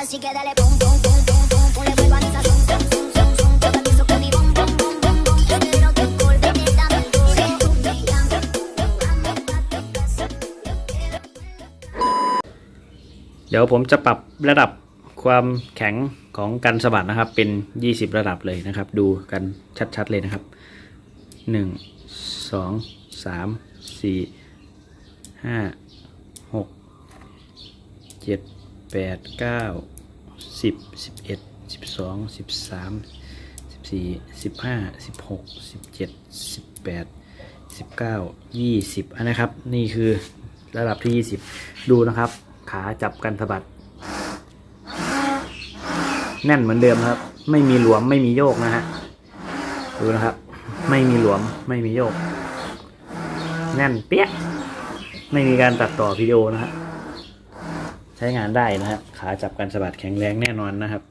Así que dale pum pum pum pum pum pum le vuelvo a mi sazón son son son son yo te pienso con mi bom bom bom bom bom yo quiero que volverte dame duro tú me llamas amo a tu casa yo quiero เดี๋ยวผมจะปรับระดับความแข็งของกันสะบัดนะครับ เป็น 20 ระดับเลยนะครับ ดูกันชัดๆเลยนะครับ 1 2 3 4 5 6 7 8 9 10 11 12 13 14 15 16 17 18 19 20อันนะครับ นี่คือระดับที่20ดูนะครับ ขาจับกันสะบัด แน่นเหมือนเดิมครับ ไม่มีหลวมไม่มีโยกนะฮะดูนะครับ ไม่มีหลวมไม่มีโยก แน่นเปี้ยะไม่มีการตัดต่อวิดีโอนะฮะ ใช้งานได้นะครับขาจับกันสะบัดแข็งแรงแน่นอนนะครับ